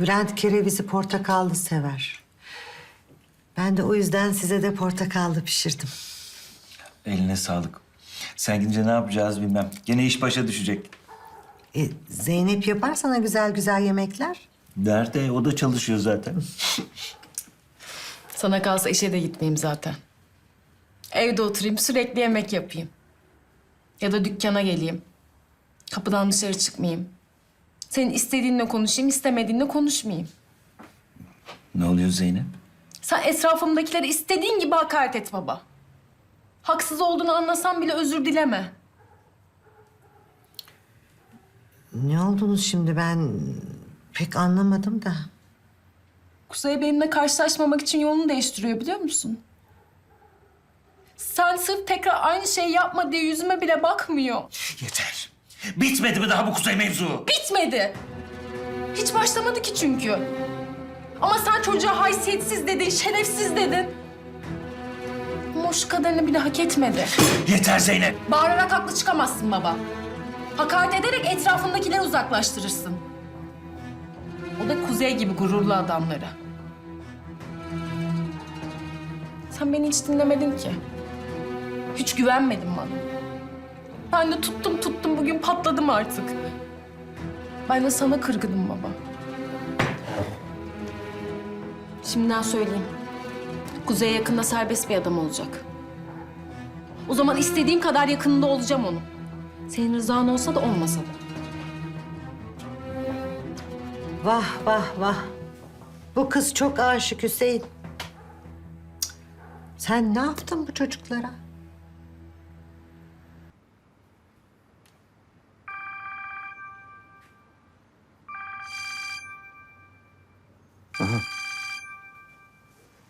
Bülent kerevizi portakallı sever. Ben de o yüzden size de portakallı pişirdim. Eline sağlık. Sen gidince ne yapacağız bilmem. Gene iş başa düşecek. E, Zeynep yapar sana güzel güzel yemekler. Nerede? O da çalışıyor zaten. Sana kalsa işe de gitmeyeyim zaten. Evde oturayım, sürekli yemek yapayım. Ya da dükkana geleyim. Kapıdan dışarı çıkmayayım. Senin istediğinle konuşayım, istemediğinle konuşmayayım. ne oluyor Zeynep? Sen etrafımdakilere istediğin gibi hakaret et baba. Haksız olduğunu anlasam bile özür dileme. Ne oldunuz şimdi ben pek anlamadım da. Kuzey benimle karşılaşmamak için yolunu değiştiriyor biliyor musun? Sen sırf tekrar aynı şeyi yapma diye yüzüme bile bakmıyor. Yeter. Bitmedi mi daha bu kuzey mevzu? Bitmedi. Hiç başlamadı ki çünkü. Ama sen çocuğa haysiyetsiz dedin, şerefsiz dedin. Ama o şu kadarını bile hak etmedi. Yeter Zeynep. Bağırarak haklı çıkamazsın baba. Hakaret ederek etrafındakileri uzaklaştırırsın. O da kuzey gibi gururlu adamları. Sen beni hiç dinlemedin ki. Hiç güvenmedin bana. Ben de tuttum tuttum bugün patladım artık. Ben de sana kırgınım baba. Şimdiden söyleyeyim. Kuzey yakında serbest bir adam olacak. O zaman istediğim kadar yakınında olacağım onun. Senin rızan olsa da olmasa da. Vah vah vah. Bu kız çok aşık Hüseyin. Sen ne yaptın bu çocuklara?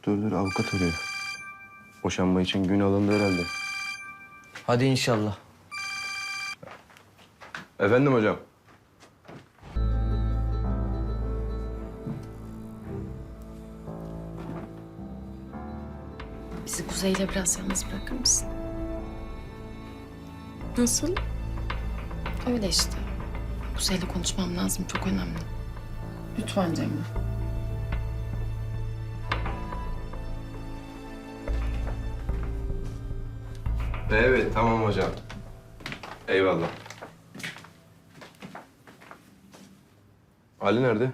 Dur avukat arıyor. Boşanma için gün alındı herhalde. Hadi inşallah. Efendim hocam. Bizi Kuzey'le biraz yalnız bırakır mısın? Nasıl? Öyle işte. Kuzey'le konuşmam lazım. Çok önemli. Lütfen Cemre. Evet tamam hocam. Eyvallah. Ali nerede?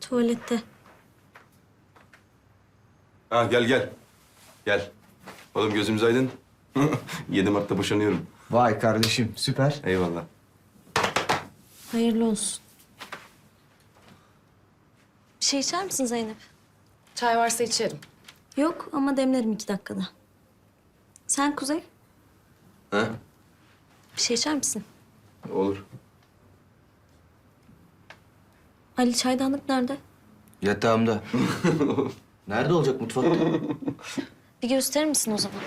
Tuvalette. Ha gel gel. Gel. Oğlum gözümüz aydın. 7 Mart'ta boşanıyorum. Vay kardeşim süper. Eyvallah. Hayırlı olsun. Bir şey içer misin Zeynep? Çay varsa içerim. Yok ama demlerim iki dakikada. Sen Kuzey, Ha? bir şey içer misin? Olur. Ali çaydanlık nerede? Yatağımda. Nerede olacak mutfakta? Bir gösterir misin o zaman?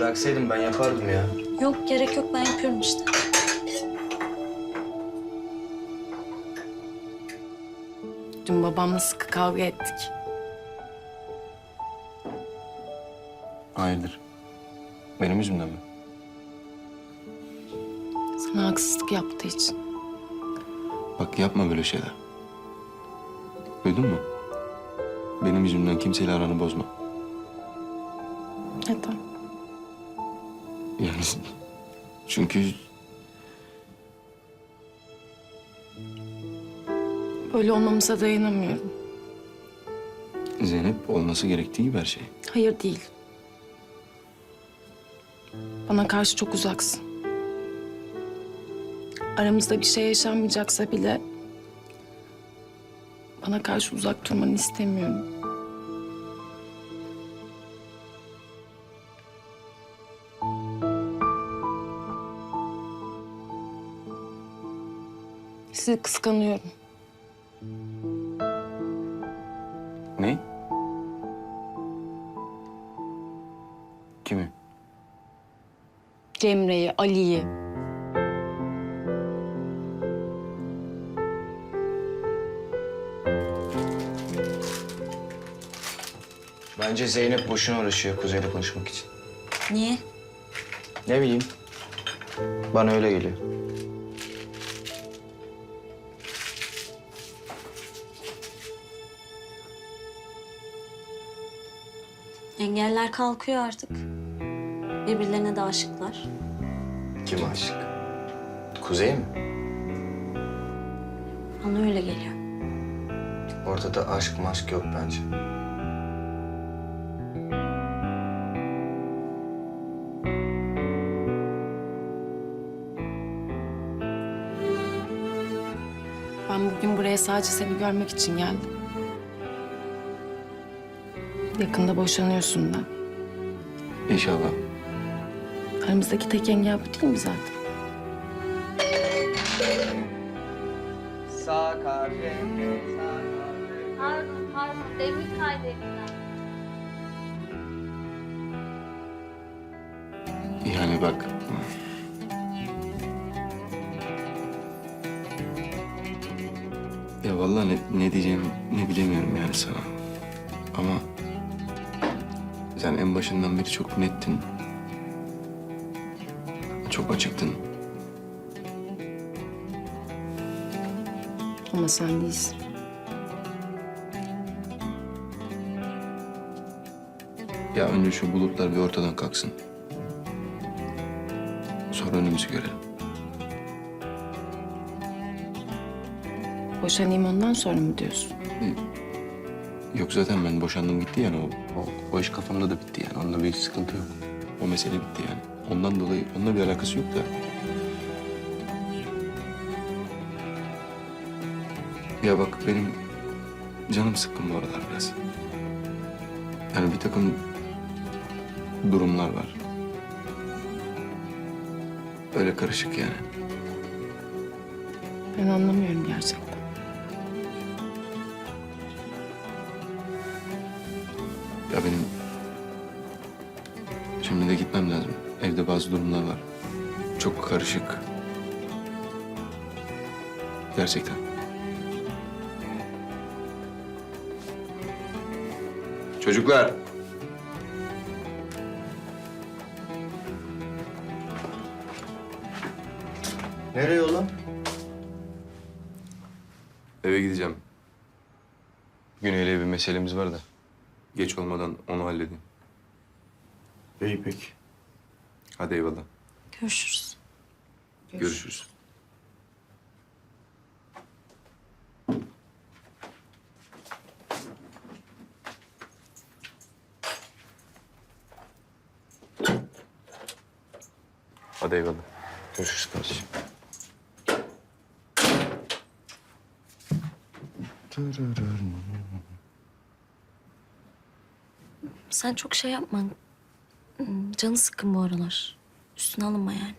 Sen bıraksaydın ben yapardım ya. Yok gerek yok ben yapıyorum işte. Dün babamla sıkı kavga ettik. Hayırdır? Benim yüzümden mi? Sana haksızlık yaptığı için. Bak yapma böyle şeyler. Duydun mu? Benim yüzümden kimseyle aranı bozma. Neden? Çünkü Böyle olmamıza dayanamıyorum. Zeynep olması gerektiği gibi her şey. Hayır değil. Bana karşı çok uzaksın. Aramızda bir şey yaşanmayacaksa bile... ...bana karşı uzak durmanı istemiyorum. sizi kıskanıyorum. Ne? Kimi? Cemre'yi, Ali'yi. Bence Zeynep boşuna uğraşıyor Kuzey'le konuşmak için. Niye? Ne bileyim. Bana öyle geliyor. Engeller kalkıyor artık. Birbirlerine de aşıklar. Kim aşık? Kuzey mi? Bana öyle geliyor. Ortada aşk maşk yok bence. Ben bugün buraya sadece seni görmek için geldim. Yakında boşanıyorsun da. İnşallah. Aramızdaki tek engel bu değil mi zaten? Pardon, pardon. Demir. Yani bak. Ya vallahi ne, ne diyeceğimi ne bilemiyorum yani sana. Ama sen en başından beri çok nettin. Çok açıktın. Ama sen değilsin. Ya önce şu bulutlar bir ortadan kalksın. Sonra önümüzü görelim. Boşanayım ondan sonra mı diyorsun? Yok zaten ben boşandım gitti yani o, o, o iş kafamda da bitti yani. Onunla bir sıkıntı yok. O mesele bitti yani. Ondan dolayı onunla bir alakası yok da. Ya bak benim canım sıkkın bu aralar biraz. Yani bir takım durumlar var. Öyle karışık yani. Ben anlamıyorum gerçekten. Ya benim şimdi de gitmem lazım. Evde bazı durumlar var. Çok karışık. Gerçekten. Çocuklar. Nereye oğlum? Eve gideceğim. Güney'le bir meselemiz var da. Geç olmadan onu halledeyim. İyi peki. Hadi eyvallah. Görüşürüz. Görüşürüz. Hadi eyvallah. Görüşürüz kardeşim. Sen çok şey yapma. Hmm, Canı sıkkın bu aralar. Üstüne alınma yani.